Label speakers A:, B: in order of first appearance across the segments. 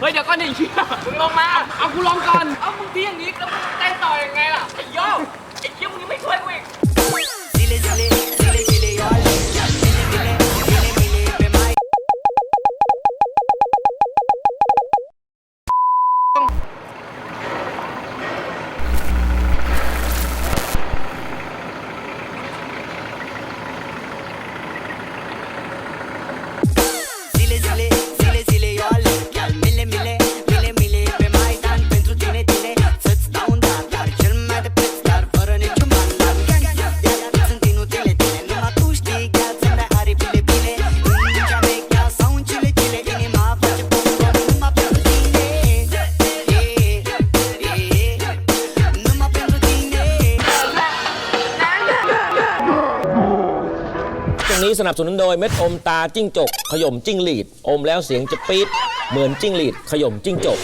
A: เฮ้ยเดี๋ยวก่อนดิเชี่ยมึงลงมาเอากูลองก่อน เอามึงที่อย่างนี้แล้วมึงเต้นต่อยังไงล่ะไอ้โย่ไอ้เชี่ยมึงยังไม่ช่วยกูอีก
B: งนี้สนับสนุนโดยเม็ดอมตาจิ้งจก ขย่มจิ้งหรีด อมแล้วเสียงจะปี๊ดเหมือนจิ้งหรีด ขย่มจิ้งจก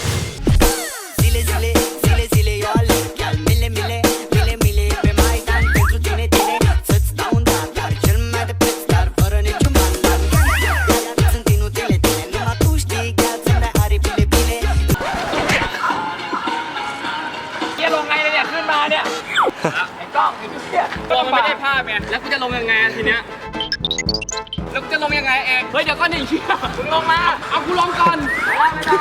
C: Zile, zile, zile, zile eu aleg Mile, mile, mile, mile pe Maidan Pentru tine, tine, să-ți dau un dar Dar cel mai de preț, dar fără niciun ban Dar de-aia sunt inutile tine Numai tu știi că ți-mi aripile bine
A: เชี่ยลงไงเนี่ย ขึ้นมาเนี่ย ไอ้กล้องไอ้เชี่ยตัวมันไม่ได้ภาพไงแล้วกูจะลงยังไงอะทีเนี้ย แล้วกูจะลงยังไงเองเฮ้ยเดี๋ยวก่อนดิเชี่ยมึงลงมา เอากูลงก่อนไม่ได้ไม่ได้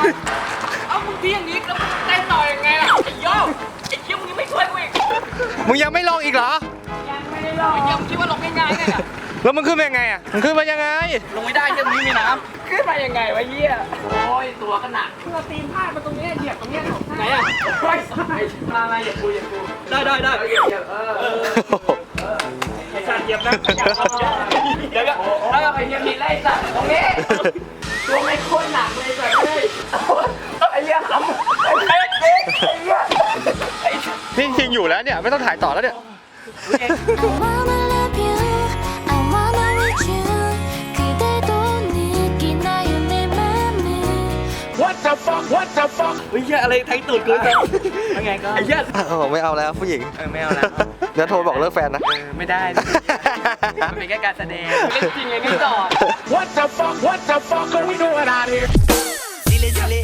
A: เอามึงที่อย่างนี้แล้วมึงเต้นต่อยังไงล่ะไอ้โย่ไอ้เชี่ยมึงยังไม่ช่วยกูอีก
D: มึงยังไม่ลงอีกเหรอ
A: ยังไม่ได้ลงไอ้เชี่ยมึงคิดว่าลงง่ายๆไงอะ
D: แล้วมึงขึ้นมายังไงอะมึงขึ้นมายังไง
A: ลงไม่ได้เชี่ยมึงไม่มีน้ำขึ้นมายังไงวะเหี้ยโอ้ยตัวก็หนักเพื่อตีนพลาดมาตรงนี้เหยียบตรงเนี้ยไหนอะโอ้ยมามาเหยียบกูเหยียบกูได้ได้ได้เหยียบเหยียบเออเออไอ้สัตว์เหยียบนะเดี๋ยวก็ แล้วก็ไปเหยียบผิดแล้วไอ้สัตว์ตรงนี้ตัวไม่โคตรหนักเลยสัตว์เฮ้ยไอ้เหี้ยขำไอ้เอ๊ะไอ้เหี้ยไอ้
D: นี่จริงอยู่แล้วเนี่ย ไม่ต้องถ่ายต่อแล้วเนี่ย
E: I wanna love you I wanna reach you 그대도 느끼나요 내 맘을
A: เฮ้ยเหี้ยอะไรแทงตูดกูจังยังไงก็ไอ้เหี้ย
D: ผมไม่เอาแล้วผู้หญิง
A: เออไม่เอาแล้ว
D: เดี๋ยวโทรบอกเลิกแฟนนะ
A: เออไม่ได้ What the fuck What the fuck are we doing out here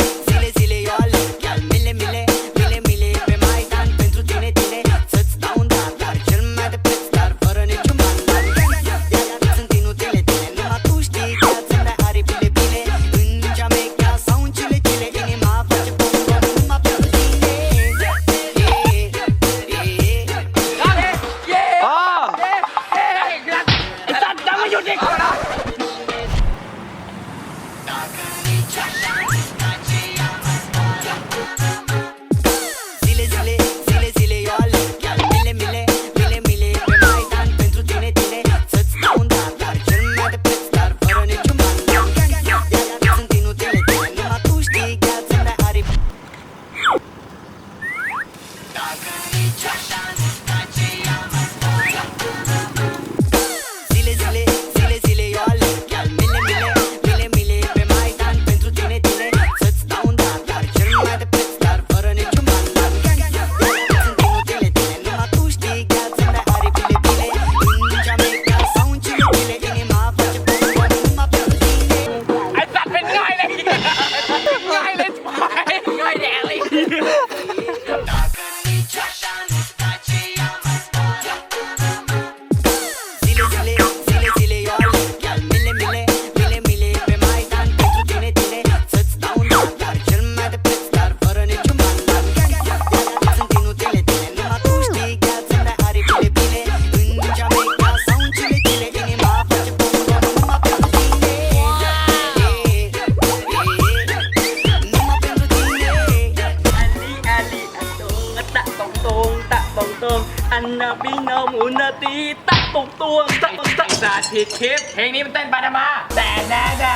A: ตะตรงตรงตะตรงตรงอันนาบิโนมูนาตีตะตรงตวงตะตรงตะสาธิตคลิปเพลงนี้มันเต้นปานามาแต่แน่แน่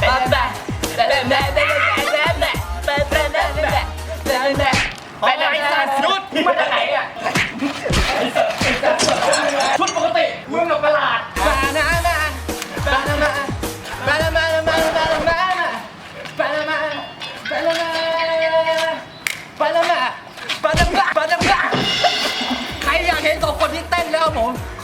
A: แต่แน่แต่แน่แต่แน่แต่แน่แต่แน่แต่แน่แต่แน่แต่แน่ไปไหนสัตว์ชุดมึงมาจากไหนอะชุด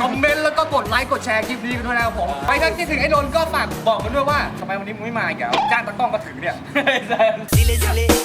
A: คอมเมนต์แล้วก็
D: กดไลค์กดแชร์คลิปนี้กันด้วยนะครับผมไปถ้าคิดถึงไอ้นนท์ก็ฝากบอกกันด้วยว่าทำไมวันนี้มึงไม่มาอีกแล้วจ้างตะกล้องมาถือเนี่ย
A: Zile zile